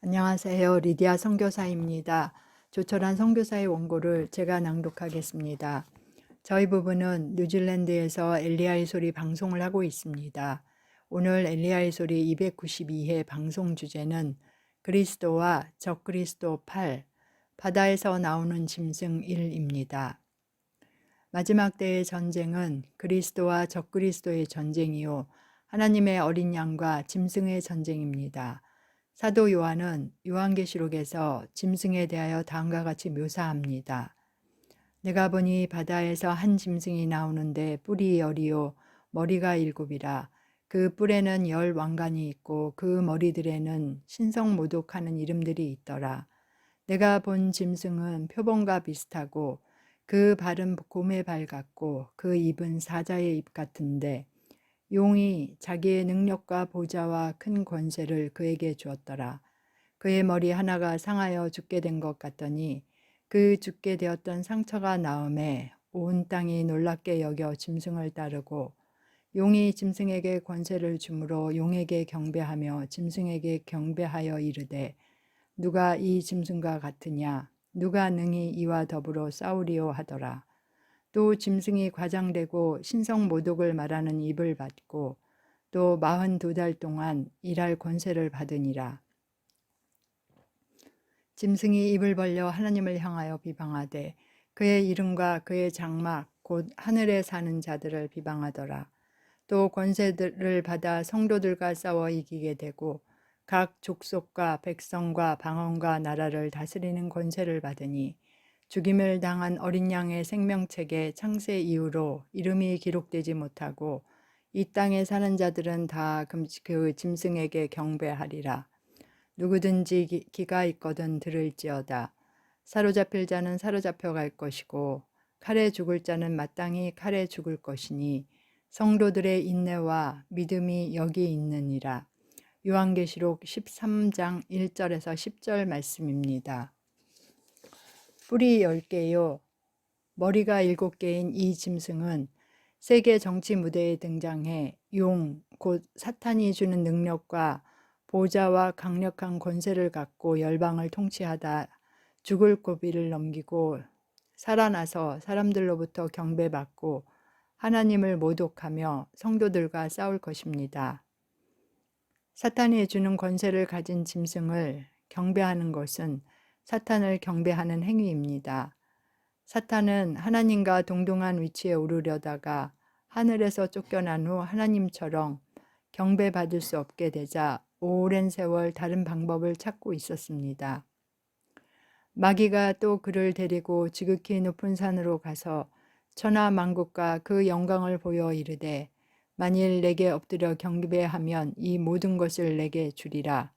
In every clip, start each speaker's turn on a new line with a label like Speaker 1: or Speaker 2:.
Speaker 1: 안녕하세요. 리디아 선교사입니다. 조철한 선교사의 원고를 제가 낭독하겠습니다. 저희 부부는 뉴질랜드에서 엘리야의 소리 방송을 하고 있습니다. 오늘 엘리야의 소리 292회 방송 주제는 그리스도와 적그리스도 8, 바다에서 나오는 짐승 1입니다. 마지막 때의 전쟁은 그리스도와 적그리스도의 전쟁이요. 하나님의 어린 양과 짐승의 전쟁입니다. 사도 요한은 요한계시록에서 짐승에 대하여 다음과 같이 묘사합니다. 내가 보니 바다에서 한 짐승이 나오는데 뿔이 열이요 머리가 일곱이라 그 뿔에는 열 왕관이 있고 그 머리들에는 신성 모독하는 이름들이 있더라. 내가 본 짐승은 표범과 비슷하고 그 발은 곰의 발 같고 그 입은 사자의 입 같은데 용이 자기의 능력과 보좌와 큰 권세를 그에게 주었더라. 그의 머리 하나가 상하여 죽게 된 것 같더니 그 죽게 되었던 상처가 나음에 온 땅이 놀랍게 여겨 짐승을 따르고 용이 짐승에게 권세를 주므로 용에게 경배하며 짐승에게 경배하여 이르되 누가 이 짐승과 같으냐 누가 능히 이와 더불어 싸우리오 하더라. 또 짐승이 과장되고 신성 모독을 말하는 입을 받고 또 마흔 두 달 동안 일할 권세를 받으니라. 짐승이 입을 벌려 하나님을 향하여 비방하되 그의 이름과 그의 장막 곧 하늘에 사는 자들을 비방하더라. 또 권세들을 받아 성도들과 싸워 이기게 되고 각 족속과 백성과 방언과 나라를 다스리는 권세를 받으니 죽임을 당한 어린 양의 생명책에 창세 이후로 이름이 기록되지 못하고 이 땅에 사는 자들은 다 그 짐승에게 경배하리라. 누구든지 기가 있거든 들을지어다. 사로잡힐 자는 사로잡혀 갈 것이고 칼에 죽을 자는 마땅히 칼에 죽을 것이니 성도들의 인내와 믿음이 여기 있느니라. 요한계시록 13장 1절에서 10절 말씀입니다. 뿔이 10개요. 머리가 7개인 이 짐승은 세계 정치 무대에 등장해 용, 곧 사탄이 주는 능력과 보좌와 강력한 권세를 갖고 열방을 통치하다 죽을 고비를 넘기고 살아나서 사람들로부터 경배받고 하나님을 모독하며 성도들과 싸울 것입니다. 사탄이 주는 권세를 가진 짐승을 경배하는 것은 사탄을 경배하는 행위입니다. 사탄은 하나님과 동등한 위치에 오르려다가 하늘에서 쫓겨난 후 하나님처럼 경배받을 수 없게 되자 오랜 세월 다른 방법을 찾고 있었습니다. 마귀가 또 그를 데리고 지극히 높은 산으로 가서 천하 만국과 그 영광을 보여 이르되 만일 내게 엎드려 경배하면 이 모든 것을 내게 주리라.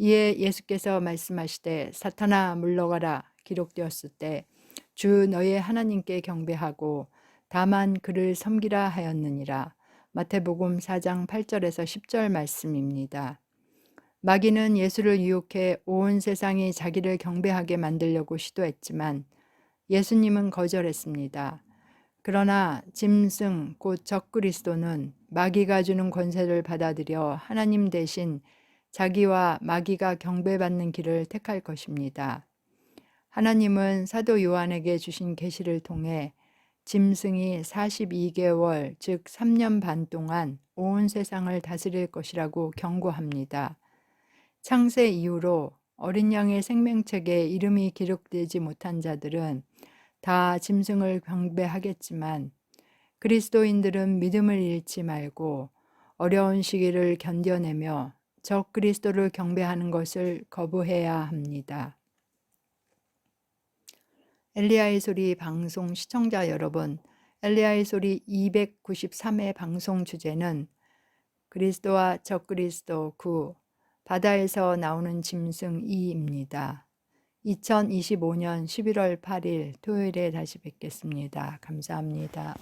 Speaker 1: 이에 예수께서 말씀하시되 사탄아 물러가라 기록되었을 때 주 너의 하나님께 경배하고 다만 그를 섬기라 하였느니라. 마태복음 4장 8절에서 10절 말씀입니다. 마귀는 예수를 유혹해 온 세상이 자기를 경배하게 만들려고 시도했지만 예수님은 거절했습니다. 그러나 짐승 곧 적그리스도는 마귀가 주는 권세를 받아들여 하나님 대신 자기와 마귀가 경배받는 길을 택할 것입니다. 하나님은 사도 요한에게 주신 계시를 통해 짐승이 42개월, 즉 3년 반 동안 온 세상을 다스릴 것이라고 경고합니다. 창세 이후로 어린 양의 생명책에 이름이 기록되지 못한 자들은 다 짐승을 경배하겠지만 그리스도인들은 믿음을 잃지 말고 어려운 시기를 견뎌내며 적 그리스도를 경배하는 것을 거부해야 합니다. 엘리야의 소리 방송 시청자 여러분, 엘리야의 소리 293회 방송 주제는 그리스도와 적 그리스도 9 바다에서 나오는 짐승 2입니다. 2025년 11월 8일 토요일에 다시 뵙겠습니다. 감사합니다.